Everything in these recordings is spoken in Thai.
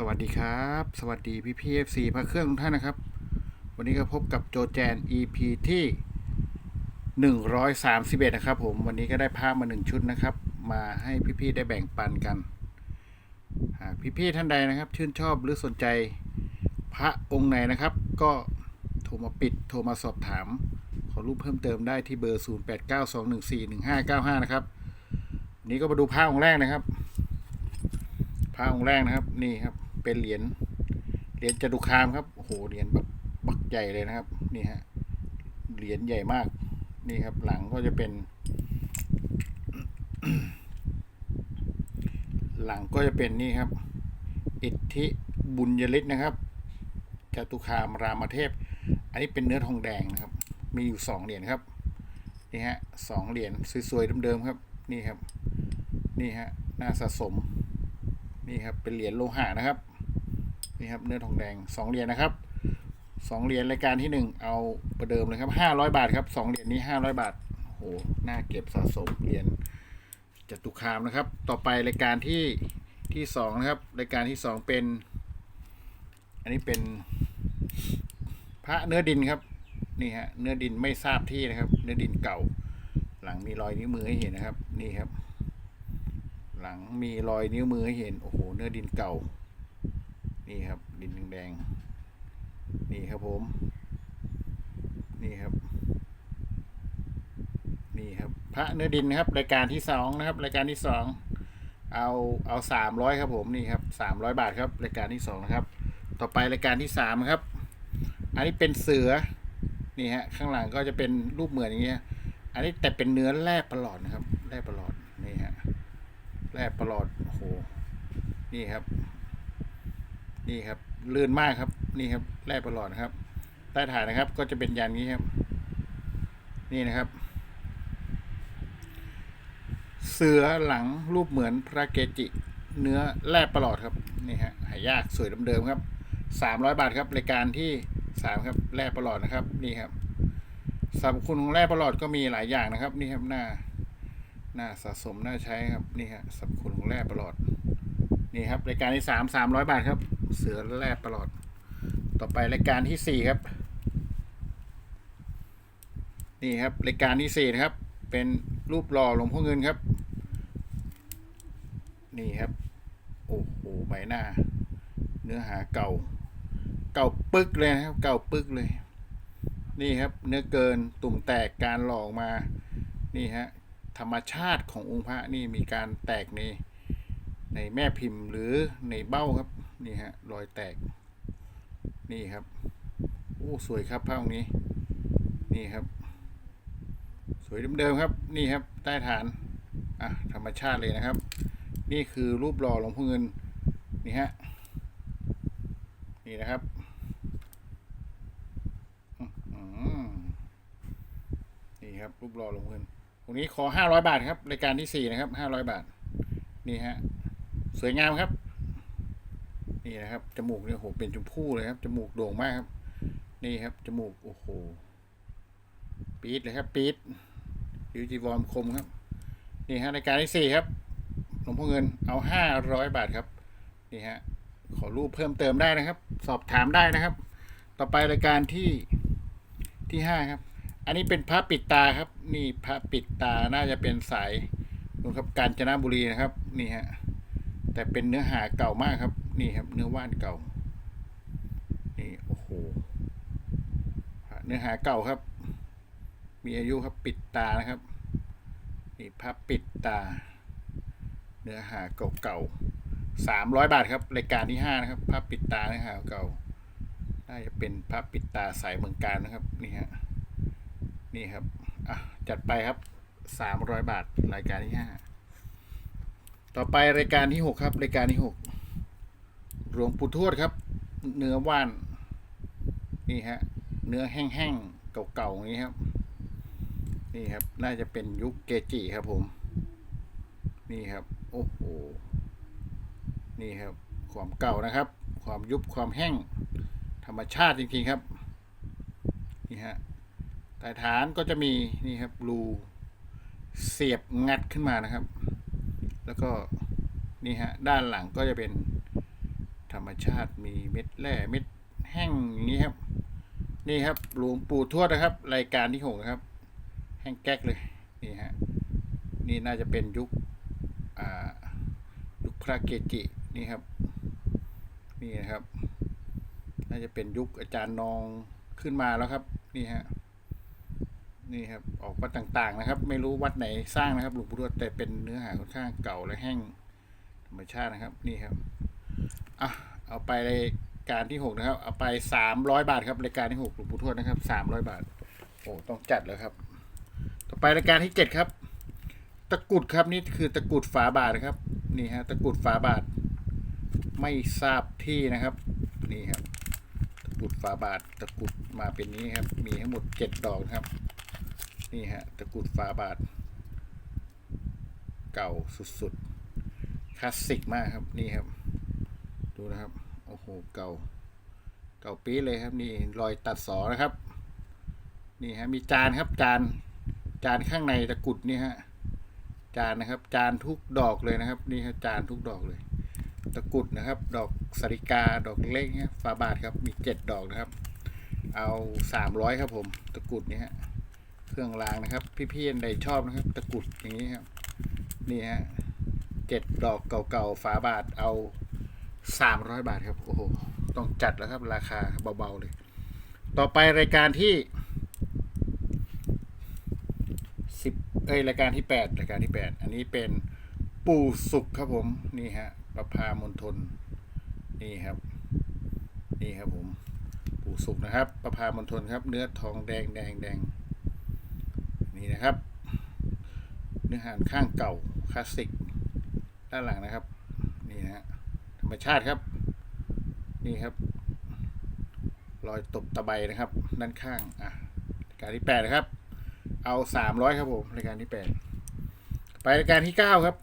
สวัสดีครับ สวัสดีพี่พีเอฟซีพระเครื่องทุกท่านนะครับ วันนี้ก็พบกับโจแจน EP ที่ 131 นะครับผมวันนี้ก็ได้ภาพมาหนึ่งชุดนะครับ มาให้พี่ๆได้แบ่งปันกันหากพี่ๆท่านใดนะครับ ชื่นชอบหรือสนใจพระองค์ไหนนะครับ ก็โทรมาปิดโทรมาสอบถาม ขอรูปเพิ่มเติมได้ที่เบอร์ 0892141595 นะครับนี้ก็มาดูพระองค์แรกนะครับพระองค์แรกนะครับนี่ครับ เป็นเหรียญเหรียญจตุคามครับโอ้โหเหรียญแบบบักใหญ่เลยนะครับ นี่ฮะเหรียญใหญ่มาก นี่ครับ หลังก็จะเป็น หลังก็จะเป็นนี่ครับ อิทธิบุญยฤทธิ์นะครับจตุคามรามเทพ อันนี้เป็นเนื้อทองแดงนะครับ มีอยู่สองเหรียญครับ นี่ฮะสองเหรียญสวยๆเดิมๆครับ นี่ครับ นี่ฮะน่าสะสม นี่ครับ เป็นเหรียญโลหะนะครับ นี่ครับเนื้อทองแดงสองเหรียญนะครับสองเหรียญรายการที่หนึ่งเอาประเดิมเลยครับห้าร้อยบาทครับสองเหรียญนี้ห้าร้อยบาทโหน่าเก็บสะสมเหรียญจตุคามนะครับ ต่อไปรายการที่ที่สองนะครับ รายการที่สองเป็น อันนี้เป็นพระเนื้อดินครับนี่ฮะเนื้อดินไม่ทราบที่นะครับ เนื้อดินเก่า หลังมีรอยนิ้วมือให้เห็นนะครับ นี่ครับ หลังมีรอยนิ้วมือให้เห็นโอ้โหเนื้อดินเก่า นี่ครับ ดินแดงๆนี่ครับผม นี่ครับ นี่ครับ พระเนื้อดินนะครับ รายการที่สองนะครับ รายการที่สองเอาเอาสามร้อยครับผมนี่ครับสามร้อยบาทครับ รายการที่สองนะครับ ต่อไปรายการที่สามครับ อันนี้เป็นเสือนี่ฮะข้างหลังก็จะเป็นรูปเหมือนอย่างเงี้ย อันนี้แต่เป็นเนื้อแร่ประหลอดนะครับแร่ประหลอดนี่ฮะแร่ประหลอดโอ้โหนี่ครับ นี่ครับลื่นมากครับ นี่ครับแร่ประหลอดนะครับ ใต้ฐานนะครับ ก็จะเป็นยันนี้ครับ นี่นะครับ เสือหลังรูปเหมือนพระเกจิ เนื้อแร่ประหลอดครับนี่ฮะหายากสวยเดิมๆครับสามร้อยบาทครับรายการที่สามครับแร่ประหลอดนะครับ นี่ครับสรรพคุณของแร่ประหลอดก็มีหลายอย่างนะครับ นี่ครับหน้าหน่าสะสมน่าใช้ครับนี่ฮะสรรพคุณของแร่ประหลอดนี่ครับรายการที่สามสามร้อยบาทครับ เสือแร่ประหลอด ต่อไปรายการที่สี่ครับ นี่ครับรายการที่สี่นะครับ เป็นรูปหล่อหลวงพ่อเงินครับ นี่ครับ โอ้โหใบหน้า เนื้อหาเก่า เก่าปึกเลยนะครับ เก่าปึกเลย นี่ครับ เนื้อเกินตุ่มแตกการหลอกมา นี่ฮะธรรมชาติขององค์พระนี่มีการแตกในในแม่พิมพ์หรือในเบ้าครับ นี่ฮะรอยแตก นี่ครับโอ้สวยครับพระองค์นี้ นี่ครับ สวยเดิมๆครับ นี่ครับ ใต้ฐานอะธรรมชาติเลยนะครับ นี่คือรูปหล่อหลวงพ่อเงินนี่ฮะนี่นะครับนี่ครับ รูปหล่อหลวงพ่อเงินตรงนี้ขอห้าร้อยบาทครับรายการที่สี่นะครับห้าร้อยบาท นี่ฮะสวยงามครับ นี่นะครับจมูกเนี่ยโหเป็นชมพู่เลยครับจมูกโด่งมากครับ นี่ครับจมูกโอ้โหปี๊ดเลยครับปี๊ดยูจีวอมคมครับนี่ฮะรายการที่สี่ครับหลวงพ่อเงินเอาห้าร้อยบาทครับนี่ฮะขอรูปเพิ่มเติมได้นะครับ สอบถามได้นะครับ ต่อไปรายการที่ที่ห้าครับ อันนี้เป็นพระปิดตาครับ นี่พระปิดตาน่าจะเป็นสายนู่นครับกาญจนบุรีนะครับ นี่ฮะ แต่เป็นเนื้อหาเก่ามากครับ นี่ครับ เนื้อว่านเก่า นี่โอ้โหเนื้อหาเก่าครับ มีอายุครับปิดตานะครับ นี่พระปิดตา เนื้อหาเก่าๆสามร้อยบาทครับรายการที่ห้านะครับพระปิดตาเนื้อหาเก่าน่าจะเป็นพระปิดตาสายเมืองการนะครับนี่ฮะนี่ครับอะจัดไปครับสามร้อยบาทรายการที่ห้า ต่อไปรายการที่หกครับ รายการที่หกหลวงปู่ทวดครับ เนื้อว่าน นี่ฮะ เนื้อแห้งๆเก่าๆอย่างนี้ครับ นี่ครับ น่าจะเป็นยุคเกจิครับผม นี่ครับ โอ้โห นี่ครับ ความเก่านะครับ ความยุบความแห้ง ธรรมชาติจริงๆครับ นี่ฮะใต้ฐานก็จะมีนี่ครับรูเสียบงัดขึ้นมานะครับ แล้วก็นี่ฮะด้านหลังก็จะเป็นธรรมชาติมีเม็ดแร่เม็ดแห้งอย่างนี้ครับ นี่ครับหลวงปู่ทวดนะครับ รายการที่หกนะครับ แห้งแก๊กเลยนี่ฮะนี่น่าจะเป็นยุคอ่ายุคพระเกจินี่ครับนี่นะครับ น่าจะเป็นยุคอาจารย์นองขึ้นมาแล้วครับ นี่ฮะ นี่ครับออกวัดต่างๆนะครับ ไม่รู้วัดไหนสร้างนะครับหลวงปู่ทวดแต่เป็นเนื้อหาค่อนข้างเก่าและแห้งธรรมชาตินะครับนี่ครับอะเอาไปรายการที่หกนะครับ เอาไปสามร้อยบาทครับรายการที่หกหลวงปู่ทวดนะครับสามร้อยบาทโอ้ต้องจัดแล้วครับ ต่อไปรายการที่เจ็ดครับ ตะกุดครับนี่คือตะกุดฝาบาทนะครับนี่ฮะตะกุดฝาบาท ไม่ทราบที่นะครับนี่ครับตะกุดฝาบาทตะกุดมาเป็นนี้ครับ มีทั้งหมดเจ็ดดอกครับ นี่ฮะตะกุดฝาบาท เก่าสุดๆคลาสสิกมากครับนี่ครับ ดูนะครับโอ้โหเก่า เก่าปี๊เลยครับ นี่รอยตัดสอนะครับ นี่ฮะมีจานครับจานจานข้างในตะกุดนี่ฮะจานนะครับ จานทุกดอกเลยนะครับ นี่ฮะจานทุกดอกเลย ตะกุดนะครับ ดอกสริกาดอกเล็กเนี่ยฝาบาทครับมีเจ็ดดอกนะครับ เอาสามร้อยครับผม ตะกุดนี่ฮะ เครื่องรางนะครับ พี่ๆใดชอบนะครับ ตะกรุดอย่างนี้ครับ นี่ฮะเจ็ดดอกเก่าๆฝาบาทเอาสามร้อยบาทครับ โอ้โห ต้องจัดแล้วครับ ราคาเบาๆเลย ต่อไปรายการที่สิบเอ้ยรายการที่แปดรายการที่แปดอันนี้เป็นปู่สุขครับผม นี่ฮะประพามณฑลนี่ครับ นี่ครับผม ปู่สุขนะครับ ประพามณฑลครับ เนื้อทองแดงแดงแดง นี่นะครับ เนื้อหานข้างเก่าคลาสสิกด้านหลังนะครับ นี่นะฮะธรรมชาติครับ นี่ครับ รอยตบตะไบนะครับ ด้านข้างอะรายการที่แปดนะครับ เอาสามร้อยครับผมรายการที่แปดไปรายการที่เก้าครับ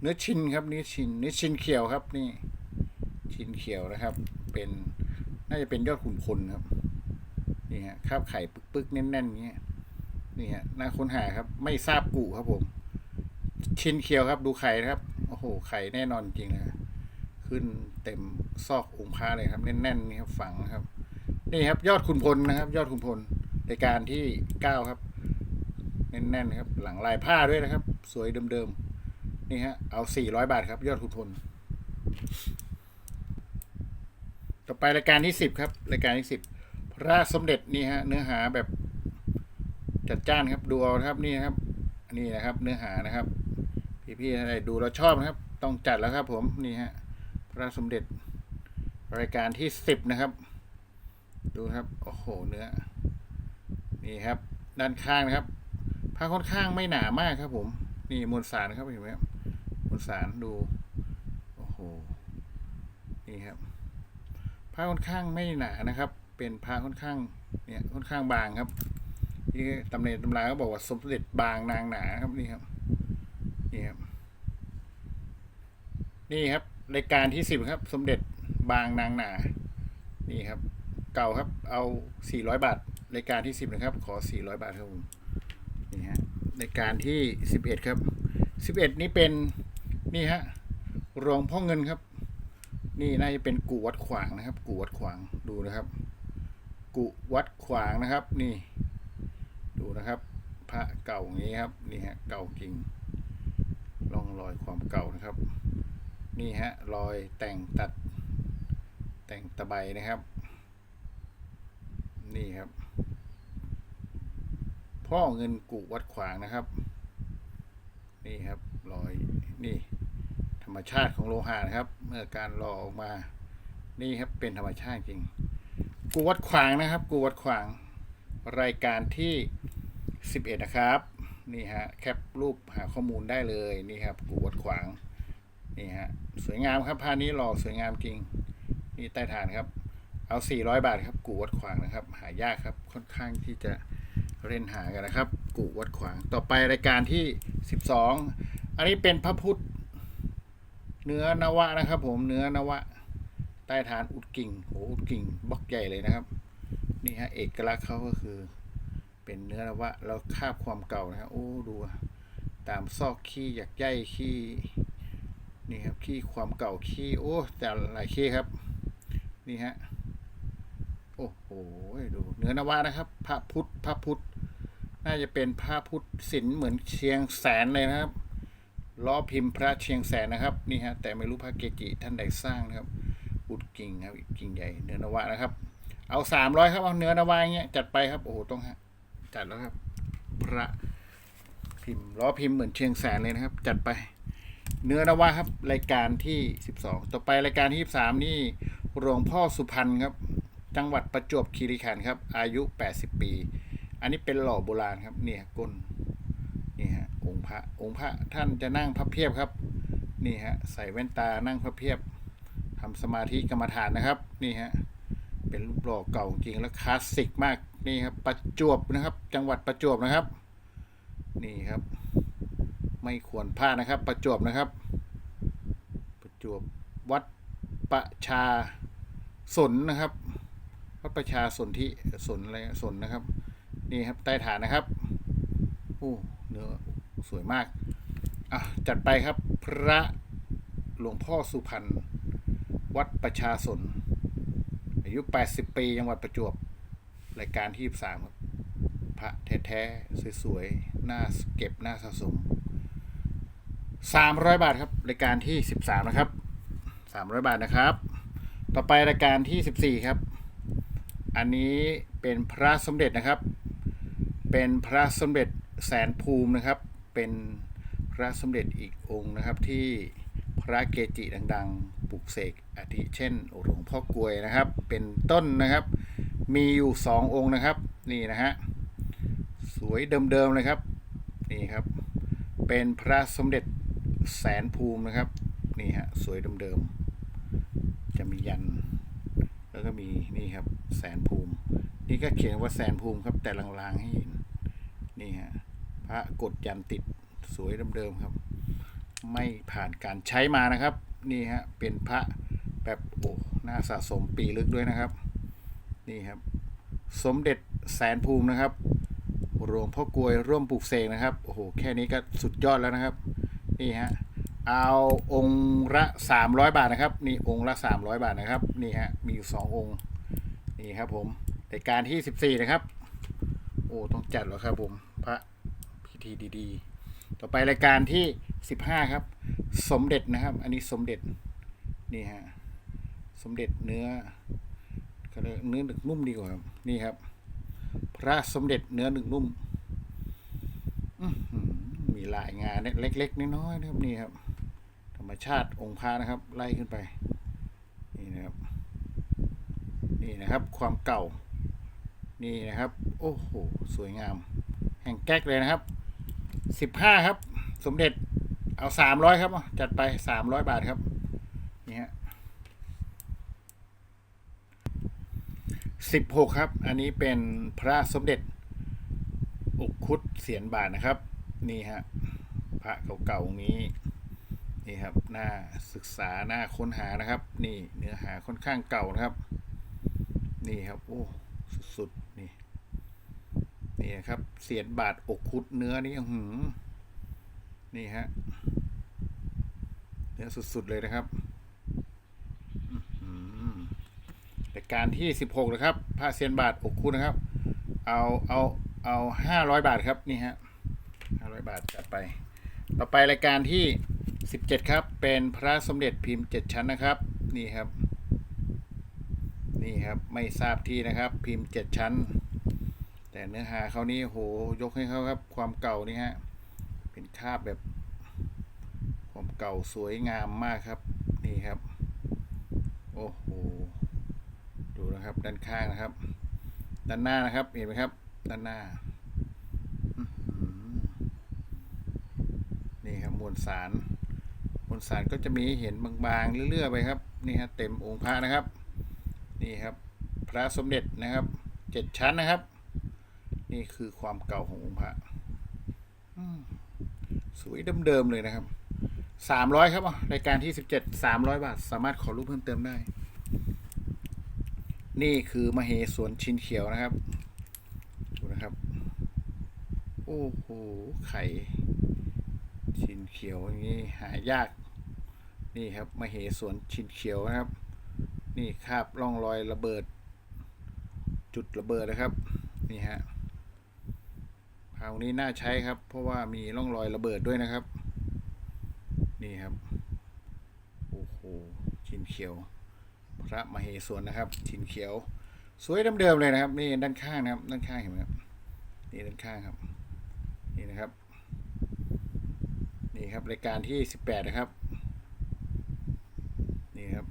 เนื้อชินครับเนื้อชินเนื้อชินเขียวครับ นี่ ชินเขียวนะครับ เป็นน่าจะเป็นยอดขุนพลครับนี่ฮะคาบไข่ปึกๆแน่นๆอย่างเงี้ย นี่ฮะน่าค้นหาครับ ไม่ทราบกูครับผม ชินเขียวครับดูไข่นะครับ โอ้โห ไข่แน่นอนจริงนะขึ้นเต็มซอกองค์พระเลยครับ แน่นๆนี่ครับฝังครับ นี่ครับ ยอดขุนพลนะครับ ยอดขุนพลรายการที่เก้าครับ แน่นๆครับ หลังลายผ้าด้วยนะครับ สวยเดิมๆนี่ฮะเอาสี่ร้อยบาทครับ ยอดขุนพลต่อไปรายการที่สิบครับ รายการที่สิบพระสมเด็จนี่ฮะเนื้อหาแบบ จัดจ้านครับดูเอาครับนี่ครับอันนี้นะครับเนื้อหานะครับ พี่ๆอะไรดูแล้วชอบนะครับ ต้องจัดแล้วครับ ผมนี่ฮะพระสมเด็จรายการที่สิบนะครับ ดูครับโอ้โหเนื้อ นี่ครับ ด้านข้างนะครับผ้าค่อนข้างไม่หนามากครับ ผม นี่มวลสารครับเห็นไหมครับมวลสารดูโอ้โหนี่ครับผ้าค่อนข้างไม่หนานะครับ เป็นผ้าค่อนข้างเนี่ยค่อนข้างบางครับ นี่ตำเนตำราก็บอกว่าสมเด็จบางนางหนาครับนี่ครับ นี่ครับ นี่ครับรายการที่สิบครับ สมเด็จบางนางหนา นี่ครับ เก่าครับเอาสี่ร้อยบาทรายการที่สิบนะครับ ขอสี่ร้อยบาทครับผมนี่ฮะรายการที่สิบเอ็ดครับสิบเอ็ดนี้เป็นนี่ฮะรองพ่อเงินครับ นี่น่าจะเป็นกูวัดขวางนะครับ กูวัดขวางดูนะครับกุวัดขวางนะครับ นี่ นะครับ พระเก่าอย่างนี้ครับนี่ฮะเก่าจริงร่องรอยความเก่านะครับ นี่ฮะรอยแต่งตัด แต่งตะไบนะครับ นี่ครับ พ่อเงินกุวัดขวางนะครับ นี่ครับรอยนี่ ธรรมชาติของโลหะนะครับ เมื่อการหล่อออกมา นี่ครับเป็นธรรมชาติจริงกูวัดขวางนะครับกูวัดขวางรายการที่ 11 นะครับ นี่ฮะแคปรูปหาข้อมูลได้เลยนี่ครับกูวัดขวางนี่ฮะสวยงามครับผ้านี้หล่อสวยงามจริง นี่ใต้ฐานครับ เอา 400 บาทครับกูวัดขวางนะครับ หายากครับค่อนข้างที่จะเล่นหากันนะครับ กูวัดขวางต่อไปรายการที่ 12 อันนี้เป็นพระพุทธเนื้อนวะนะครับผมเนื้อนวะ ใต้ฐานอุดกิ่งโหอุดกิ่งบล็อกใหญ่เลยนะครับ นี่ฮะเอกลักษณ์เขาก็คือ เป็นเนื้อนวะแล้วคาบความเก่านะฮะโอ้ดูตามซอกขี้หยักใยขี้นี่ครับขี้ความเก่าขี้โอ้แต่หลายขี้ครับ นี่ฮะโอ้โหดูเนื้อนวะนะครับ พระพุทธพระพุทธน่าจะเป็นพระพุทธศิลป์เหมือนเชียงแสนเลยนะครับล้อพิมพ์พระเชียงแสนนะครับนี่ฮะแต่ไม่รู้พระเกจิท่านใดสร้างนะครับอุดกิ่งครับกิ่งใหญ่เนื้อนวะนะครับ เอาสามร้อยครับเอาเนื้อนวะอย่างเงี้ยจัดไปครับโอ้โหต้องฮะ จัดแล้วครับ พระพิมพ์ล้อพิมพ์เหมือนเชียงแสนเลยนะครับ จัดไป เนื้อนวะครับ รายการที่สิบสองต่อไปรายการที่สามนี่หลวงพ่อสุพรรณครับ จังหวัดประจวบคีรีขันธ์ครับ อายุแปดสิบปี อันนี้เป็นหล่อโบราณครับ เนี่ยก้นนี่ฮะองค์พระองค์พระท่านจะนั่งพับเพียบครับ นี่ฮะใส่แว่นตานั่งพับเพียบทำสมาธิกรรมฐานนะครับ นี่ฮะเป็นรูปหล่อเก่าจริงแล้วคลาสสิกมาก นี่ครับประจวบนะครับ จังหวัดประจวบนะครับ นี่ครับ ไม่ควรพลาดนะครับ ประจวบนะครับ ประจวบวัดประชาสนนะครับวัดประชาสนที่สนอะไรสนนะครับ นี่ครับใต้ฐานนะครับโอ้เนื้อสวยมากอะจัดไปครับพระหลวงพ่อสุพรรณวัดประชาสนอายุ 80 ปี จังหวัดประจวบ รายการที่23ครับพระแท้ๆสวยๆหน่าเก็บหน่าสะสม300บาทครับรายการที่13นะครับ300บาทนะครับ ต่อไปรายการที่14ครับ อันนี้เป็นพระสมเด็จนะครับ เป็นพระสมเด็จแสนภูมินะครับ เป็นพระสมเด็จอีกองค์นะครับที่พระเกจิดัง ๆปลุกเสกอาทิเช่นหลวงพ่อกลวยนะครับ เป็นต้นนะครับ มีอยู่สององค์นะครับ นี่นะฮะสวยเดิมๆเลยครับนี่ครับ เป็นพระสมเด็จแสนภูมินะครับ นี่ฮะสวยเดิมๆจะมียัน แล้วก็มีนี่ครับแสนภูมิ นี่ก็เขียนว่าแสนภูมิครับ แต่ลางๆให้เห็นนี่ฮะพระกดยันติดสวยเดิมๆครับ ไม่ผ่านการใช้มานะครับ นี่ฮะเป็นพระแบบโอ้น่าสะสมปีลึกด้วยนะครับ นี่ครับ สมเด็จแสนภูมินะครับหลวงพ่อกลวยร่วมปลูกเสกนะครับโอ้โหแค่นี้ก็สุดยอดแล้วนะครับ นี่ฮะเอาองค์ละ300บาทนะครับ นี่องค์ละ300บาทนะครับ นี่ฮะมีอยู่สององค์นี่ครับผมรายการที่14นะครับ โอ้ต้องจัดแล้วครับผมพระพิธีดีๆ ต่อไปรายการที่15ครับ สมเด็จนะครับ อันนี้สมเด็จนี่ฮะสมเด็จเนื้อ ก็เรียเนื้อหนึกนุ่มดีกว่าครับนี่ครับ พระสมเด็จเนื้อหนึ่งนุ่มอื้อหือมีลายงานเล็ก ๆน้อยๆนะครับนี่ครับ ธรรมชาติองค์พระนะครับ ไล่ขึ้นไป นี่นะครับ นี่นะครับ ความเก่า นี่นะครับ โอ้โหสวยงาม แห่งแก๊กเลยนะครับสิบห้าครับ สมเด็จเอาสามร้อยครับ จัดไปสามร้อยบาทครับ นี่ฮะ สิบหกครับ อันนี้เป็นพระสมเด็จ อุกคุดเสียนบาทนะครับ นี่ฮะพระเก่าๆนี้นี่ครับหน้าศึกษาหน้าค้นหานะครับ นี่เนื้อหาค่อนข้างเก่านะครับ นี่ครับโอ้สุดๆนี่นี่ครับเสียนบาทอกคุดเนื้อนี่หือนี่ฮะเนื้อสุดๆเลยนะครับอื้อหือราย การที่สิบหกนะครับผ้าเซียนบาทอกคุดนะครับ เอาเอาเอาห้าร้อยบาทครับนี่ฮะห้าร้อยบาทจัดไป ต่อไปรายการที่สิบเจ็ดครับ เป็นพระสมเด็จพิมพ์เจ็ดชั้นนะครับ นี่ครับ นี่ครับไม่ทราบที่นะครับ พิมพ์เจ็ดชั้น แต่เนื้อหาเขานี่โหยกให้เขาครับ ความเก่านี่ฮะเป็นคาบแบบความเก่าสวยงามมากครับ นี่ครับ โอ้โห นะครับ ด้านข้างนะครับ ด้านหน้านะครับ เห็นไหมครับ ด้านหน้านี่ครับมวลสารมวลสารก็จะมีเห็นบางๆเรื่อยๆไปครับนี่ฮะเต็มองค์พระนะครับ นี่ครับ พระสมเด็จนะครับเจ็ดชั้นนะครับ นี่คือความเก่าขององค์พระสวยเดิมๆเลยนะครับสามร้อยครับอะรายการที่สิบเจ็ดสามร้อยบาท สามารถขอรูปเพิ่มเติมได้ นี่คือมเหสวนชินเขียวนะครับ ดูนะครับ โอ้โห ไข่ ชินเขียวอย่างนี้หายาก นี่ครับมาเหสวนชินเขียวนะครับ นี่คาบร่องรอยระเบิด จุดระเบิดนะครับ นี่ฮะพาวนี้น่าใช้ครับ เพราะว่ามีร่องรอยระเบิดด้วยนะครับ นี่ครับ โอ้โห ชินเขียว พระมเหสวนนะครับชินเขียว สวยเดิมๆเลยนะครับ นี่ด้านข้างนะครับ ด้านข้างเห็นไหมครับนี่ด้านข้างครับ นี่นะครับ นี่ครับรายการที่สิบแปดนะครับ นี่ครับ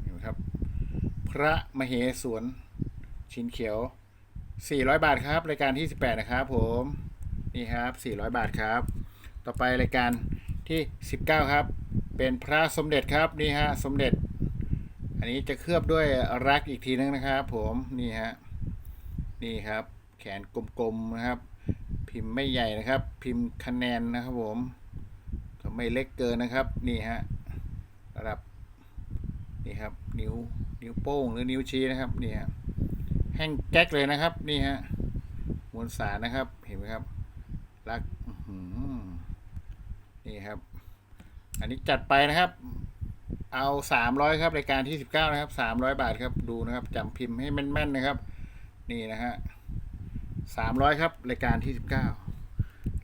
เห็นไหมครับ พระมเหสวนชินเขียว400บาทครับ รายการที่18นะครับ ผมนี่ครับ400บาทครับ ต่อไปรายการที่19ครับ เป็นพระสมเด็จครับนี่ฮะสมเด็จ อันนี้จะเคลือบด้วยรักอีกทีนึงนะครับ ผมนี่ฮะนี่ครับ แขนกลมๆนะครับ พิมพ์ไม่ใหญ่นะครับ พิมพ์คะแนนนะครับ ผมก็ไม่เล็กเกินนะครับ นี่ฮะระดับนี่ครับ นิ้วนิ้วโป้งหรือนิ้วชี้นะครับนี่ฮะแห้งแก๊กเลยนะครับ นี่ฮะมวลสารนะครับเห็นไหมครับรักนี่ครับ อันนี้จัดไปนะครับ เอาสามร้อยครับรายการที่สิบเก้านะครับสามร้อยบาทครับดูนะครับจำพิมพ์ให้แม่นๆนะครับ นี่นะฮะสามร้อยครับรายการที่สิบเก้า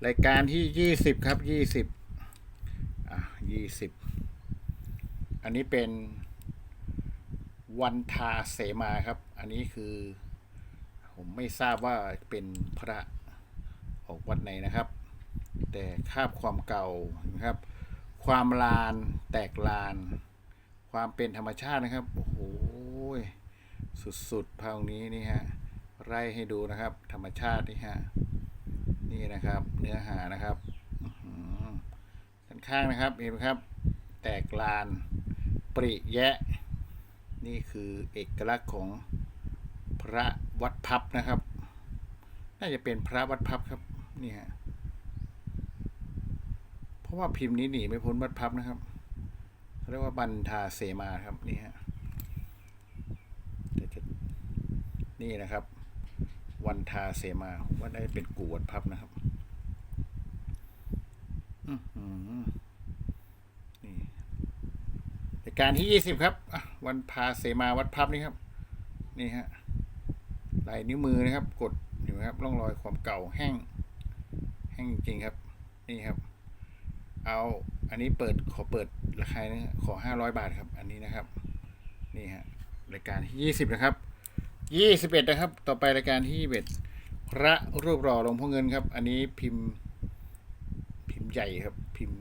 รายการที่ยี่สิบครับยี่สิบอะยี่สิบอันนี้เป็นวันทาเสมาครับ อันนี้คือ ผมไม่ทราบว่าเป็นพระออกวัดไหนนะครับ แต่คาบความเก่านะครับ ความลานแตกลาน ความเป็นธรรมชาตินะครับ โอ้โหสุดๆภาคนี้นี่ฮะไล่ให้ดูนะครับ ธรรมชาตินี่ฮะนี่นะครับ เนื้อหานะครับด้านข้างนะครับเห็นไหมครับ แตกลาน ปริแยะ นี่คือเอกลักษณ์ของพระวัดพับนะครับ น่าจะเป็นพระวัดพับครับนี่ฮะเพราะว่าพิมพ์นี้หนีไม่พ้นวัดพับนะครับ เขาเรียกว่าบันทาเสมาครับนี่ฮะนี่นะครับ วันทาเสมาว่าได้เป็นกูวดพับนะครับอือหือนี่รายการที่ยี่สิบครับวันพาเสมาวัดพับนี่ครับ นี่ฮะลายนิ้วมือนะครับ กดอยู่ครับร่องรอยความเก่าแห้ง แห้งจริงครับ นี่ครับ เอาอันนี้เปิดขอเปิด ราคานะฮะขอห้าร้อยบาทครับ อันนี้นะครับ นี่ฮะรายการที่ยี่สิบนะครับยี่สิบเอ็ดนะครับ ต่อไปรายการที่ยี่สิบพระรูปหล่อหลวงพ่อเงินครับ อันนี้พิมพ์พิมพ์ใหญ่ครับ พิมพ์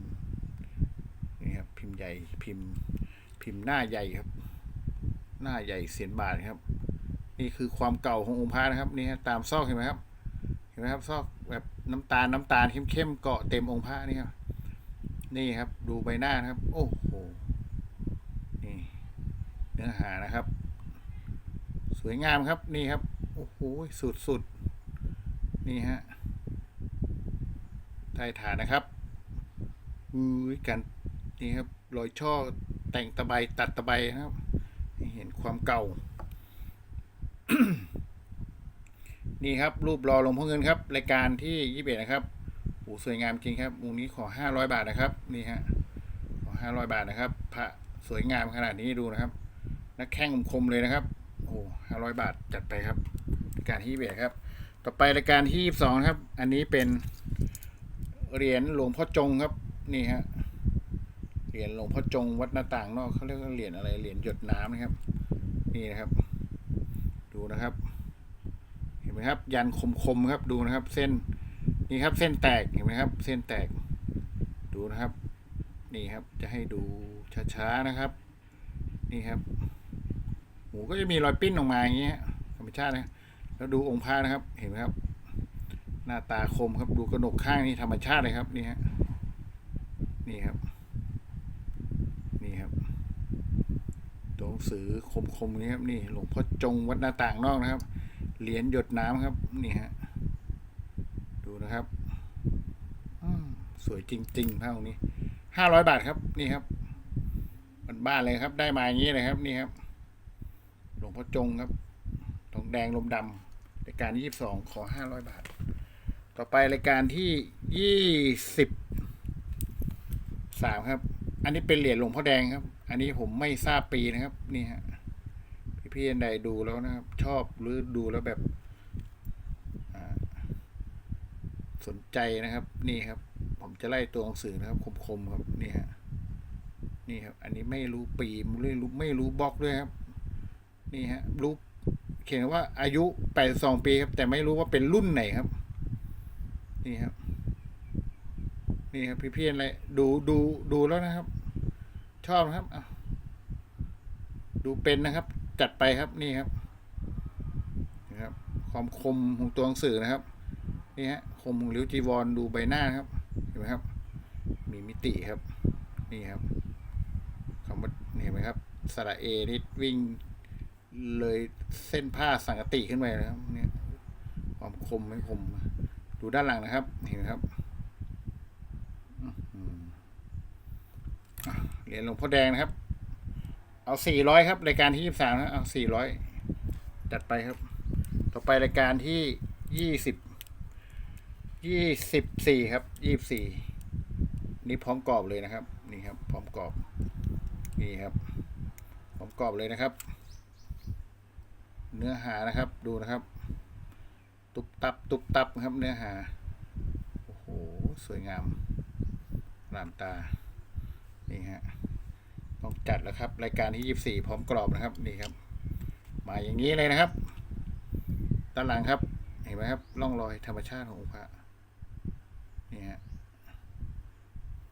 นี่ครับพิมพ์ใหญ่พิมพ์ พิมพ์หน้าใหญ่ครับ หน้าใหญ่เสียนบาทครับ นี่คือความเก่าขององค์พระนะครับนี่ฮะตามซอกเห็นไหมครับเห็นไหมครับซอกแบบน้ำตาลน้ำตาลเข้มๆเกาะเต็มองค์พระนี่ครับ นี่ครับดูใบหน้านะครับ โอ้โหนี่เนื้อหานะครับ สวยงามครับนี่ครับโอ้โหสุดๆนี่ฮะใต้ฐานนะครับอุ้ยกันนี่ครับรอยช่อแต่งตะไบตัดตะไบนะครับเห็นความเก่า นี่ครับรูปรอลงพ่อเงินครับ รายการที่ยี่สิบเอ็ดนะครับ โอ้สวยงามจริงครับวงนี้ขอห้าร้อยบาทนะครับ นี่ฮะ ขอห้าร้อยบาทนะครับ พระสวยงามขนาดนี้ดูนะครับ นักแข้งคมเลยนะครับ โอ้ห้าร้อยบาทจัดไปครับรายการที่ยี่สิบเอ็ดครับ ต่อไปรายการที่ยี่สองครับ อันนี้เป็นเหรียญหลวงพ่อจงครับ นี่ฮะ เหรียญหลวงพ่อจงวัดหน้าต่างนอกเขาเรียกว่าเหรียญอะไร เหรียญหยดน้ำนะครับ นี่นะครับ ดูนะครับ เห็นไหมครับ ยันคมๆครับ ดูนะครับ เส้น นี่ครับเส้นแตกเห็นไหมครับ เส้นแตกดูนะครับ นี่ครับจะให้ดูช้าๆนะครับ นี่ครับหูก็จะมีรอยปิ้นออกมาอย่างเงี้ยธรรมชาตินะแล้วดูองค์พระนะครับ เห็นไหมครับ หน้าตาคมครับดูกระหนกข้างนี่ธรรมชาติเลยครับนี่ฮะนี่ครับ นี่ครับตัวหนังสือคมๆนี้ครับนี่หลวงพ่อจงวัดหน้าต่างนอกนะครับเหรียญหยดน้ำครับ นี่ฮะ นะครับอืมสวยจริงๆภาพตรงนี้ห้าร้อยบาทครับ นี่ครับบ้านๆเลยครับ ได้มาอย่างนี้เลยครับ นี่ครับ หลวงพ่อจงครับ ทองแดงลมดำรายการที่ยี่สิบสองขอห้าร้อยบาท ต่อไปรายการที่ยี่สิบสามครับ อันนี้เป็นเหรียญหลวงพ่อแดงครับ อันนี้ผมไม่ทราบปีนะครับ นี่ฮะพี่ๆท่านใดดูแล้วนะครับ ชอบหรือดูแล้วแบบอ่า สนใจนะครับนี่ครับ ผมจะไล่ตัวหนังสือนะครับ คมๆครับนี่ฮะนี่ครับ อันนี้ไม่รู้ปีไม่รู้ไม่รู้บล็อกด้วยครับ นี่ฮะรู้เขียนว่าอายุแปดสองปีครับ แต่ไม่รู้ว่าเป็นรุ่นไหนครับ นี่ครับ นี่ครับ พี่ๆอะไรดูดูดูแล้วนะครับ ชอบนะครับดูเป็นนะครับ จัดไปครับนี่ครับนะครับ ความคมของตัวหนังสือนะครับ นี่ฮะคมของริ้วจีวรดูใบหน้าครับ เห็นไหมครับ มีมิติครับ นี่ครับคำว่าเห็นไหมครับสระเอนี่วิ่งเลยเส้นผ้าสังกติขึ้นไปนะครับเนี่ยความคมไม่คม ดูด้านหลังนะครับ เห็นไหมครับเหรียญหลวงพ่อแดงนะครับ เอาสี่ร้อยครับรายการที่ยี่สามนะเอาสี่ร้อยจัดไปครับ ต่อไปรายการที่ยี่สิบ ยี่สิบสี่ครับยี่สี่นี่พร้อมกรอบเลยนะครับ นี่ครับ พร้อมกรอบ นี่ครับ พร้อมกรอบเลยนะครับ เนื้อหานะครับ ดูนะครับ ตุบตับ ตุบตับครับ เนื้อหา โอ้โห สวยงามลานตา นี่ฮะ ต้องจัดแล้วครับ รายการที่ยี่สี่พร้อมกรอบนะครับ นี่ครับ มาอย่างนี้เลยนะครับด้านหลังครับ เห็นไหมครับ ร่องรอยธรรมชาติขององค์พระ นี่ฮะ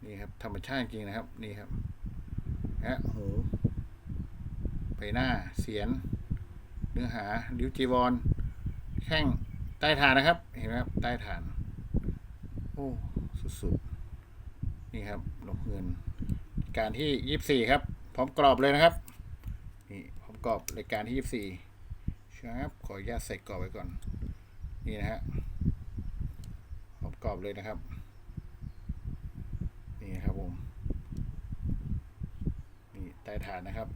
นี่ครับธรรมชาติจริงนะครับ นี่ครับฮะหูใบหน้าเสียน เนื้อหาริ้วจีวรแข้งใต้ฐานนะครับ เห็นไหมครับ ใต้ฐาน โอ้สุดๆนี่ครับหลงเงิน การที่ยี่สิบสี่ครับ พร้อมกรอบเลยนะครับ นี่พร้อมกรอบรายการที่ยี่สิบสี่ครับขออนุญาตใส่กรอบไว้ก่อน นี่นะฮะพร้อม กรอบเลยนะครับ นี่ครับผม นี่ใต้ฐานนะครับ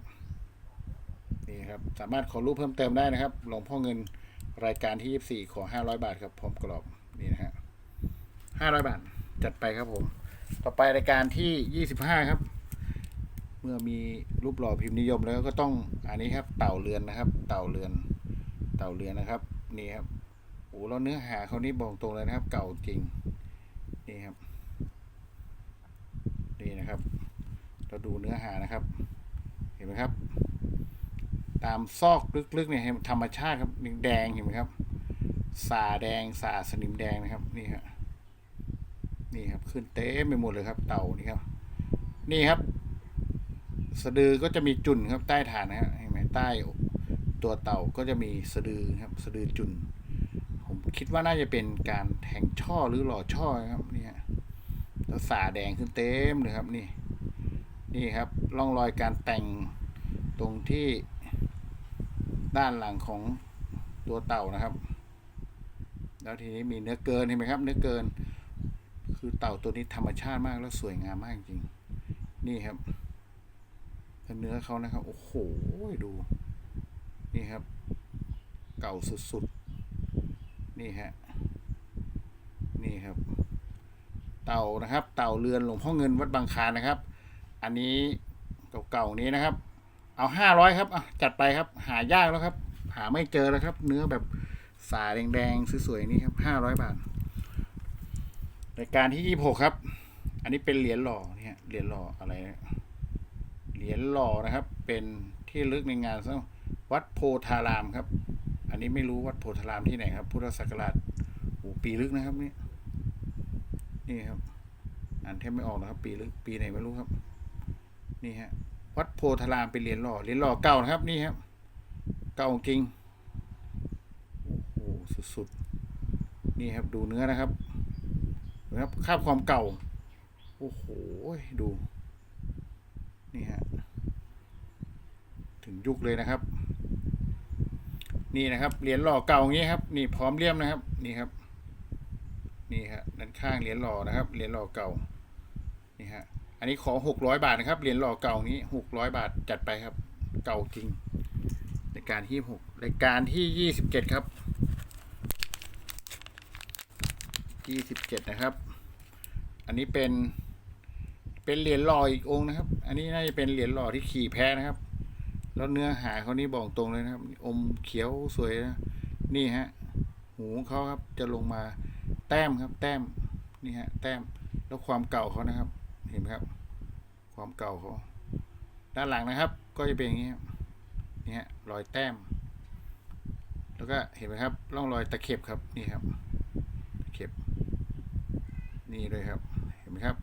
นี่ครับ สามารถขอรูปเพิ่มเติมได้นะครับ หลวงพ่อเงินรายการที่ยี่สี่ขอห้าร้อยบาทครับ พร้อมกรอบ นี่นะฮะห้าร้อยบาท จัดไปครับผม ต่อไปรายการที่ยี่สิบห้าครับ เมื่อมีรูปหล่อพิมพ์นิยมแล้วก็ต้อง อันนี้ครับ เต่าเรือนนะครับ เต่าเรือน เต่าเรือนนะครับ นี่ครับ อ้แล้วเนื้อหาเขานี่บอกตรงเลยนะครับ เก่าจริง นี่ครับ นี่นะครับ เราดูเนื้อหานะครับ เห็นไหมครับ ตามซอกลึกๆเนี่ยธรรมชาติครับแดงเห็นไหมครับ สาแดงสาสนิมแดงนะครับ นี่ครับนี่ครับ ขึ้นเต็มไปหมดเลยครับ เต่านี่ครับ นี่ครับ สะดือก็จะมีจุนครับใต้ฐานนะครับเห็นไหมใต้ตัวเต่าก็จะมีสะดือครับ สะดือจุน คิดว่าน่าจะเป็นการแทงช่อหรือหล่อช่อครับนี่ฮะแล้วสาแดงขึ้นเต็มเลยครับนี่นี่ครับร่องรอยการแต่งตรงที่ด้านหลังของตัวเต่านะครับ แล้วทีนี้มีเนื้อเกินเห็นไหมครับ เนื้อเกิน คือเต่าตัวนี้ธรรมชาติมากแล้วสวยงามมากจริง นี่ครับเนื้อเขานะครับ โอ้โหดู นี่ครับ เก่าสุดๆ นี่ฮะ นี่ครับ เต่านะครับ เต่าเรือนหลวงพ่อเงินวัดบางคานนะครับ อันนี้เก่าๆนี้นะครับ เอาห้าร้อยครับจัดไปครับ หายากแล้วครับ หาไม่เจอแล้วครับ เนื้อแบบสาแดงๆสวยๆนี่ครับห้าร้อยบาทรายการที่ยี่หกครับ อันนี้เป็นเหรียญหล่อเนี่ยเหรียญหล่ออะไร เหรียญหล่อนะครับ เป็นที่ลึกในงานวัดโพธารามครับ อันนี้ไม่รู้วัดโพธารามที่ไหนครับพุทธศักราชโอ้ปีลึกนะครับนี่นี่ครับอ่านแทบไม่ออกนะครับ ปีลึกปีไหนไม่รู้ครับ นี่ฮะวัดโพธารามเป็นเหรียญหล่อเหรียญหล่อเก่านะครับ นี่ครับ เก่าจริงโอ้โหสุดๆนี่ครับดูเนื้อนะครับนะครับคาบความเก่าโอ้โหดูนี่ฮะถึงยุคเลยนะครับ นี่นะครับเหรียญหล่อเก่าอย่างนี้ครับ นี่พร้อมเลี่ยมนะครับ นี่ครับ นี่ฮะด้านข้างเหรียญหล่อนะครับเหรียญหล่อเก่า นี่ฮะอันนี้ขอหกร้อยบาทนะครับเหรียญหล่อเก่านี้หกร้อยบาทจัดไปครับ เก่าจริงรายการที่หกรายการที่ยี่สิบเจ็ดครับยี่สิบเจ็ดนะครับ อันนี้เป็นเป็นเหรียญหล่ออีกองนะครับ อันนี้น่าจะเป็นเหรียญหล่อที่ขี่แพ้นะครับ แล้วเนื้อหาเขานี่บอกตรงเลยนะครับ อมเขียวสวยนะ นี่ฮะ หูเขาครับจะลงมาแต้มครับ แต้ม นี่ฮะ แต้ม แล้วความเก่าเขานะครับ เห็นไหมครับ ความเก่าเขา ด้านหลังนะครับ ก็จะเป็นอย่างนี้ครับนี่ฮะ รอยแต้ม แล้วก็เห็นไหมครับ ร่องรอยตะเข็บครับ นี่ครับ ตะเข็บ นี่เลยครับ เห็นไหมครับ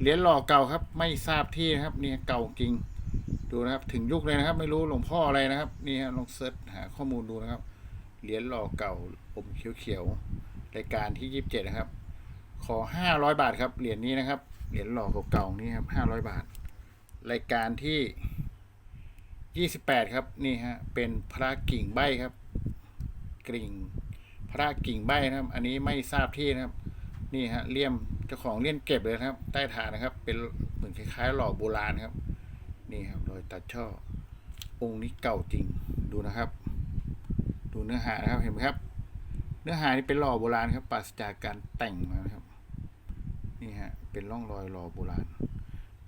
เหรียญหล่อเก่าครับ ไม่ทราบที่นะครับ นี่เก่าจริง ดูนะครับถึงยุคเลยนะครับ ไม่รู้หลวงพ่ออะไรนะครับ นี่ฮะลองเซิร์ชหาข้อมูลดูนะครับเหรียญหล่อเก่าอมเขียวๆรายการที่ยี่สิบเจ็ดนะครับ ขอห้าร้อยบาทครับเหรียญนี้นะครับเหรียญหล่อเก่าๆนี่ครับห้าร้อยบาท รายการที่ยี่สิบแปดครับนี่ฮะเป็นพระกิ่งใบครับกิ่งพระกิ่งใบนะครับ อันนี้ไม่ทราบที่นะครับนี่ฮะเลี่ยมเจ้าของเลี่ยมเก็บเลยครับ ใต้ฐานนะครับ เป็นเหมือนคล้ายๆหล่อโบราณครับ นี่ครับรอยตัดช่อ องค์นี้เก่าจริงดูนะครับ ดูเนื้อหานะครับเห็นไหมครับ เนื้อหานี่เป็นหล่อโบราณครับปราศจากการแต่งมาครับ นี่ฮะเป็นร่องรอยหล่อโบราณ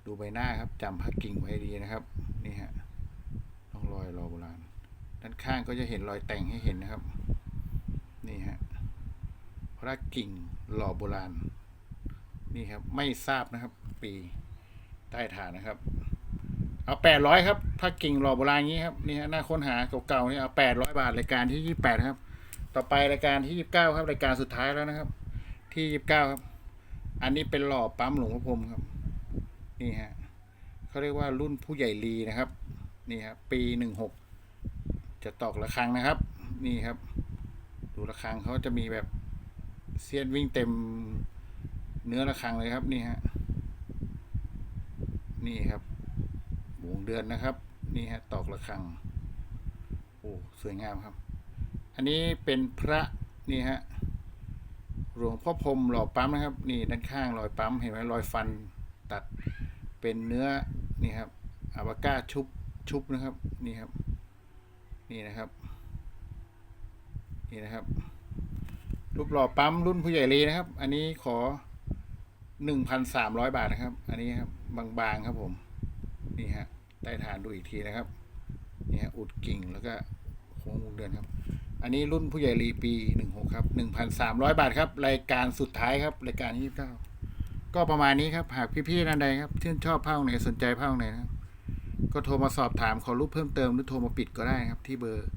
ดูใบหน้าครับจำพระกิ่งไว้ดีนะครับนี่ฮะร่องรอยหล่อโบราณ ด้านข้างก็จะเห็นรอยแต่งให้เห็นนะครับ นี่ฮะพระกิ่งหล่อโบราณนี่ครับไม่ทราบนะครับ ปีใต้ฐานนะครับ เอาแปดร้อยครับพระกิ่งหล่อโบราณอย่างนี้ครับนี่ฮะหน้าค้นหาเก่าๆนี่เอาแปดร้อยบาทรายการที่ยี่แปดครับ ต่อไปรายการที่ยี่สิบเก้าครับรายการสุดท้ายแล้วนะครับ ที่ยี่สิบเก้าครับ อันนี้เป็นหล่อปั๊มหลวงพ่อพรมครับ นี่ฮะเขาเรียกว่ารุ่นผู้ใหญ่ลีนะครับ นี่ครับปีหนึ่งหกจะตอกระฆังนะครับ นี่ครับ ดูระฆังเขาจะมีแบบเสียนวิ่งเต็มเนื้อระฆังเลยครับ นี่ฮะนี่ครับ วงเดือนนะครับ นี่ฮะตอกระฆังโอ้สวยงามครับ อันนี้เป็นพระนี่ฮะหลวงพ่อพรมหล่อปั๊มนะครับ นี่ด้านข้างรอยปั๊มเห็นไหมรอยฟันตัดเป็นเนื้อนี่ครับอาวาก้าชุบชุบนะครับ นี่ครับ นี่นะครับ นี่นะครับ รูปหล่อปั๊มรุ่นผู้ใหญ่ลีนะครับ อันนี้ขอหนึ่งพันสามร้อยบาทนะครับ อันนี้ครับบางๆครับผม นี่ฮะ ใต้ฐานดูอีกทีนะครับเนี่ฮะอุดกิ่งแล้วก็โค้งวงเดือนครับ อันนี้รุ่นผู้ใหญ่ลีปีหนึ่งหกครับหนึ่งพันสามร้อยบาทครับ รายการสุดท้ายครับ รายการยี่สิบเก้าก็ประมาณนี้ครับหากพี่ๆท่านใดครับที่ชอบผ้าไหนสนใจผ้าไหนนะก็โทรมาสอบถามขอรูปเพิ่มเติมหรือโทรมาปิดก็ได้ครับ ที่เบอร์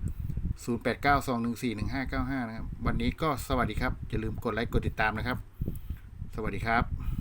0 8 9 2 1 4 1 5 9 5 นะครับ วันนี้ก็สวัสดีครับ อย่าลืมกดไลค์กดติดตามนะครับ สวัสดีครับ